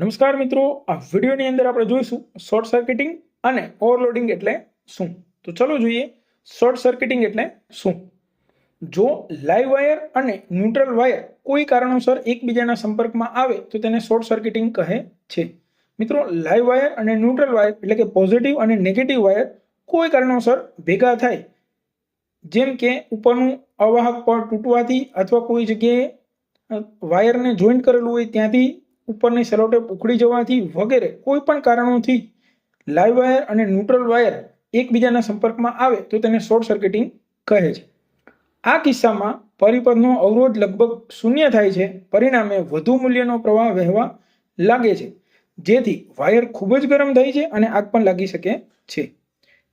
નમસ્કાર મિત્રો, આ વિડીયોની અંદર આપણે જોઈશું શોર્ટ સર્કિટિંગ અને ઓવરલોડિંગ એટલે શું? તો ચલો જોઈએ શોર્ટ સર્કિટિંગ એટલે શું? જો લાઈવ વાયર અને ન્યુટ્રલ વાયર કોઈ કારણોસર એકબીજાના સંપર્કમાં આવે, તો તેને શોર્ટ સર્કિટિંગ કહે છે. મિત્રો, લાઈવ વાયર અને ન્યુટ્રલ વાયર એટલે કે પોઝિટિવ અને નેગેટિવ વાયર કોઈ કારણોસર ભેગા થાય. જેમ કે ઉપરનું અવાહક પડ તૂટવાથી અથવા કોઈ જગ્યાએ વાયરને જોઈન્ટ કરેલું હોય ત્યાંથી ઉપરની સેલોટેપ ઉખડી જવાથી વગેરે કોઈ પણ કારણોથી લાઈવ વાયર અને ન્યુટ્રલ વાયર એકબીજાના સંપર્કમાં આવે તો તેને શોર્ટ સર્કિટિંગ કહે છે. આ કિસ્સામાં પરિપથનો અવરોધ લગભગ શૂન્ય થાય છે. પરિણામે વધુ મૂલ્યનો પ્રવાહ વહેવા લાગે છે. જેથી વાયર ખૂબ જ ગરમ થાય છે અને આગ પણ લાગી શકે છે.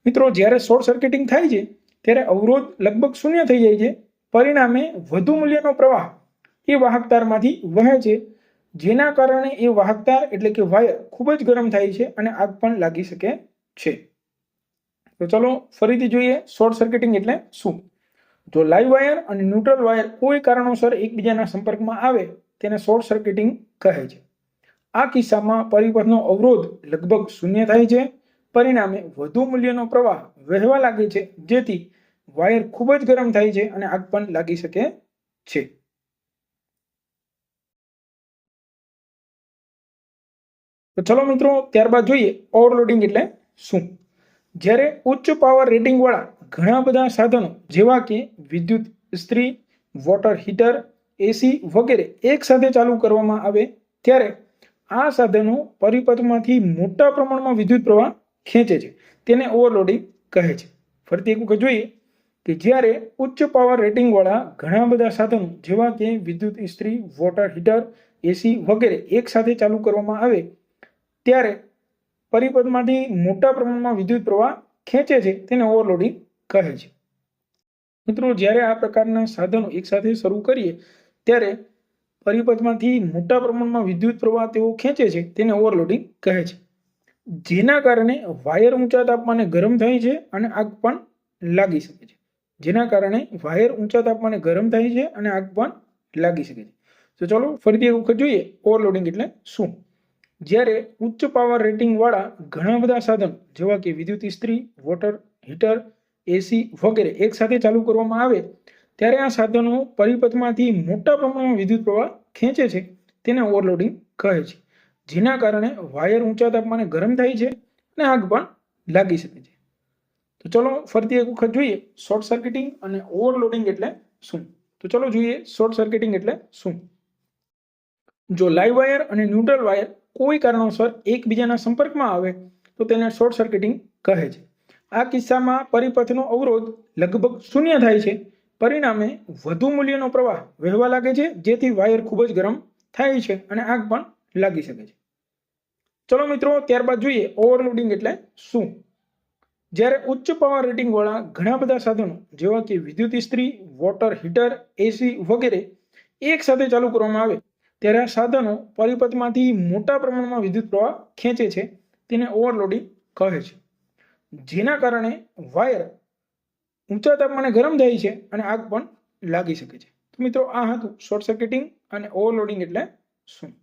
મિત્રો, જ્યારે શોર્ટ સર્કિટિંગ થાય છે, ત્યારે અવરોધ લગભગ શૂન્ય થઈ જાય છે. પરિણામે વધુ મૂલ્યનો પ્રવાહ એ વાહકતારમાંથી વહે છે. જેના કારણે એ વાહકતા એટલે કે વાયર ખૂબ જ ગરમ થાય છે અને આગ પણ લાગી શકે છે. તો ચલો ફરીથી જોઈએ શોર્ટ સર્કિટિંગ એટલે શું? જો લાઈવ વાયર અને ન્યુટ્રલ વાયર કોઈ કારણોસર એકબીજાના સંપર્કમાં આવે, તેને શોર્ટ સર્કિટિંગ કહે છે. આ કિસ્સામાં પરિપથનો અવરોધ લગભગ શૂન્ય થાય છે. પરિણામે વધુ મૂલ્યનો પ્રવાહ વહેવા લાગે છે, જેથી વાયર ખૂબ જ ગરમ થાય છે અને આગ પણ લાગી શકે છે. તો ચલો મિત્રો, ત્યારબાદ જોઈએ ઓવરલોડિંગ એટલે શું? જ્યારે ઉચ્ચ પાવર રેટિંગવાળા ઘણા બધા સાધનો, જેવા કે વિદ્યુત, ઇસ્ત્રી વોટર હીટર એસી વગેરે એક સાથે ચાલુ કરવામાં આવે, ત્યારે આ સાધનો પરિપથમાંથી મોટા પ્રમાણમાં વિદ્યુત પ્રવાહ ખેંચે છે. તેને ઓવરલોડિંગ કહે છે. ફરીથી એક વખત જોઈએ કે જ્યારે ઉચ્ચ પાવર રેટિંગવાળા ઘણા બધા સાધનો, જેવા કે વિદ્યુત, ઇસ્ત્રી વોટર હીટર એસી વગેરે એક સાથે ચાલુ કરવામાં આવે ત્યારે પરિપથમાંથી મોટા પ્રમાણમાં વિદ્યુત પ્રવાહ ખેંચે છે, તેને ઓવરલોડિંગ કહે છે. મિત્રો, જ્યારે આ પ્રકારના સાધનો એકસાથે શરૂ કરીએ, ત્યારે પરિપથમાંથી મોટા પ્રમાણમાં વિદ્યુત પ્રવાહ તેઓ ખેંચે છે, તેને ઓવરલોડિંગ કહે છે. જેના કારણે વાયર ઊંચા તાપમાને ગરમ થાય છે અને આગ પણ લાગી શકે છે. જેના કારણે વાયર ઊંચા તાપમાને ગરમ થાય છે અને આગ પણ લાગી શકે છે. તો ચલો ફરીથી એક વખત જોઈએ, ઓવરલોડિંગ એટલે શું? જ્યારે ઉચ્ચ પાવર રેટિંગવાળા ઘણા બધા સાધનો, જેવા કે વિદ્યુત ઇસ્ત્રી વોટર હીટર એસી વગેરે એક સાથે ચાલુ કરવામાં આવે, ત્યારે આ સાધનો પરિપથમાંથી મોટા પ્રમાણમાં વિદ્યુત પ્રવાહ ખેંચે છે, તેને ઓવરલોડિંગ કહે છે, જેના કારણે વાયર ઊંચા તાપમાને ગરમ થાય છે અને આગ પણ લાગી શકે છે. તો ચલો ફરીથી એક વખત જોઈએ શોર્ટ સર્કિટિંગ અને ઓવરલોડિંગ એટલે શું? તો ચલો જોઈએ શોર્ટ સર્કિટિંગ એટલે શું? જો લાઈવ વાયર અને ન્યુટ્રલ વાયર કોઈ કારણોસર એકબીજાના સંપર્કમાં આવે, તો તેને શોર્ટ સર્કિટિંગ કહે છે. આ કિસ્સામાં પરિપથનો અવરોધ લગભગ શૂન્ય થાય છે. પરિણામે વધુ મૂલ્યનો પ્રવાહ વહેવા લાગે છે, જેથી વાયર ખૂબ જ ગરમ થાય છે અને આગ પણ લાગી શકે છે. ચલો મિત્રો, ત્યારબાદ જોઈએ ઓવરલોડિંગ એટલે શું? જ્યારે ઉચ્ચ પાવર રેટિંગવાળા ઘણા બધા સાધનો, જેવા કે વિદ્યુત ઇસ્ત્રી વોટર હીટર એસી વગેરે, એક સાથે ચાલુ કરવામાં આવે ત્યારે આ સાધનો પરિપથમાંથી મોટા પ્રમાણમાં વિદ્યુત પ્રવાહ ખેંચે છે, તેને ઓવરલોડિંગ કહે છે. જેના કારણે વાયર ઊંચા તાપમાને ગરમ થાય છે અને આગ પણ લાગી શકે છે. તો મિત્રો, આ હતું શોર્ટ સર્કિટિંગ અને ઓવરલોડિંગ એટલે શું?